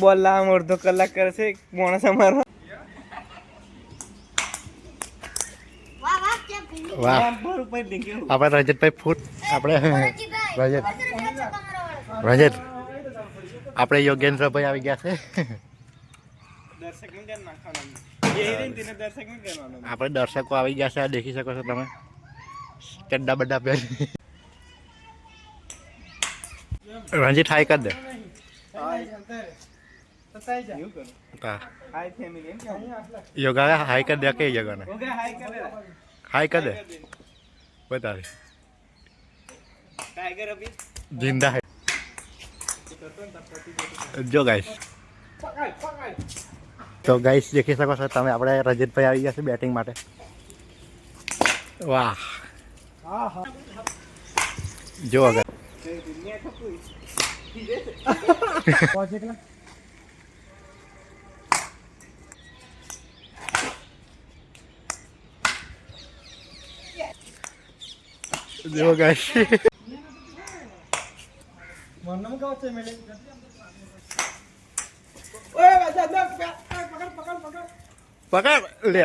બોલ લાવ અડધો કલાક કરશે માણસ અમારો. વાહ. આપણે રજતભાઈ ફૂટ આપણે રજત. રજત આપણે યોગેન્દ્રભાઈ આવી ગયા છે. આપણે દર્શકો આવી ગયા છે આ દેખી શકો છો તમે. ચડ્ડા બड्डा પહેર. રણજીત હાઈ કર દે. યોગા હાઈ કર. દે કઈ યોગાને ઓકે હાય કરે હાઈ કર દે. ટાઈગર અભી. જિંદા હે. જો ગાઈસ. તો ગાઈસ દેખી શકો છો તમે આપણે રજતભાઈ આવી ગયા છે બેટિંગ માટે. વાહ. જો અગર દુનિયા ખપુઈ જો ગાઈસ પકડ પકડ પકડ પકડ લે.